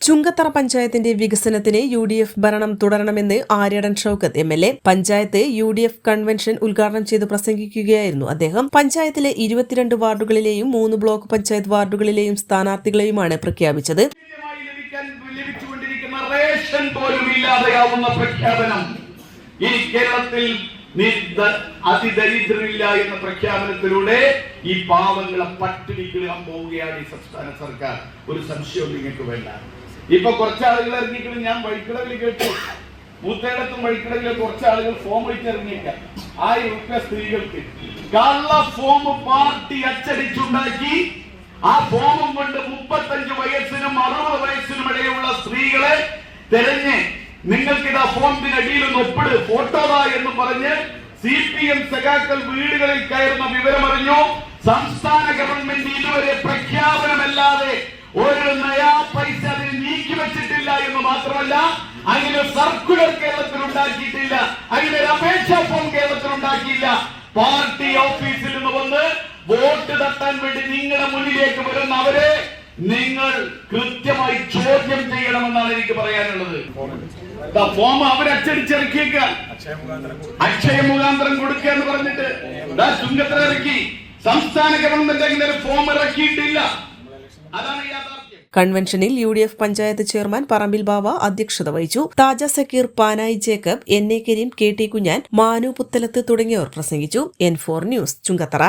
Chungathara പഞ്ചായത്തിന്റെ വികസനത്തിന് U D F ഭരണം തുടരണമെന്ന് Aryadan Shoukath M L A. Panchayat U D F convention ഉദ്ഘാടനം ചെയ്ത് പ്രസംഗിക്കുകയായിരുന്നു അദ്ദേഹം. പഞ്ചായത്തിലെ ഇരുപത്തിരണ്ട് വാർഡുകളിലെയും മൂന്ന് ബ്ലോക്ക് പഞ്ചായത്ത് വാർഡുകളിലെയും സ്ഥാനാർത്ഥികളെയുമാണ് പ്രഖ്യാപിച്ചത്. ഈ കേരളത്തിൽ അതിദരിദ്രരില്ല എന്ന പ്രഖ്യാപനത്തിലൂടെ ഈ പാവങ്ങളെ പട്ടിണിക്കിടാൻ പോവുകയാണ് ഈ സംസ്ഥാന സർക്കാർ. ഒരു സംശയവും നിങ്ങൾക്ക് വേണ്ട. ഇപ്പൊ കുറച്ച് ആളുകൾ ഇറങ്ങിയിട്ട് ഞാൻ വഴിക്കടവിൽ കേട്ടു. മൂത്തേടത്തും വഴിക്കടവിലെ കുറച്ച് ആളുകൾ ഫോം വെച്ചിറങ്ങിയേക്കാം ആ യുവ സ്ത്രീകൾക്ക് കള്ള ഫോം പാർട്ടി അച്ചടിച്ചുണ്ടാക്കി. ആ ഫോമും കൊണ്ട് മുപ്പത്തഞ്ച് വയസ്സിനും അറുപത് വയസ്സിനും ഇടയിലുള്ള സ്ത്രീകളെ തെരഞ്ഞ് നിങ്ങൾക്ക് ഇതാ ഫോമിനടിയിൽ ഒന്ന് ഒപ്പിട് ഫോട്ടോതാ എന്ന് പറഞ്ഞ് സി പി എം സഖാക്കൾ വീടുകളിൽ കയറുന്ന വിവരമറിഞ്ഞു. സംസ്ഥാന ഗവൺമെന്റ് ഇതുവരെ പ്രഖ്യാപനമല്ലാതെ ഒരു നയാ പൈസ മാത്രമല്ല അങ്ങനെ സർക്കുലർ കേരളത്തിൽ ഉണ്ടാക്കിയിട്ടില്ല. അങ്ങനെ ഒരു അപേക്ഷാ ഫോം കേരളത്തിൽ ഉണ്ടാക്കിയില്ല. പാർട്ടി ഓഫീസിൽ നിന്ന് വന്ന് വോട്ട് തട്ടാൻ വേണ്ടി നിങ്ങളുടെ മുന്നിലേക്ക് വരുന്ന അവരെ നിങ്ങൾ കൃത്യമായി ചോദ്യം ചെയ്യണമെന്നാണ് എനിക്ക് പറയാനുള്ളത്. ഫോം അവരച്ചടിച്ചിറക്കിയേക്ക അക്ഷയ മുഖാന്തരം കൊടുക്കുക എന്ന് പറഞ്ഞിട്ട് ഇറക്കി. സംസ്ഥാന ഗവൺമെന്റ് അങ്ങനെ ഒരു ഫോം ഇറക്കിയിട്ടില്ല. അതാണ് യാഥാർത്ഥ്യം. കൺവെൻഷനിൽ U D F panchayat chairman Parambil Bava അധ്യക്ഷത വഹിച്ചു. Thaja Sakkeer Panayi Jacob N A Kareem K T Kunhan Manu Puthalath തുടങ്ങിയവർ പ്രസംഗിച്ചു. N four news Chungathara.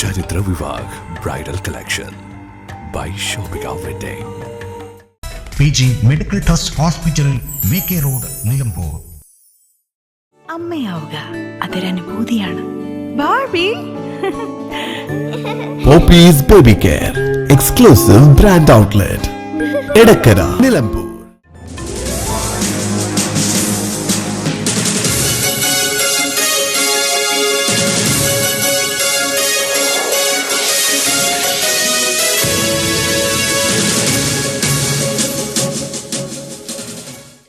Charithra Vivah bridal collection. By shopping outlet P G medical trust hospital V K road Nilambur. അമ്മയാവുക. അതൊരനുഭൂതിയാണ് Barbie Poppies baby care exclusive brand outlet Edakkara Nilambur.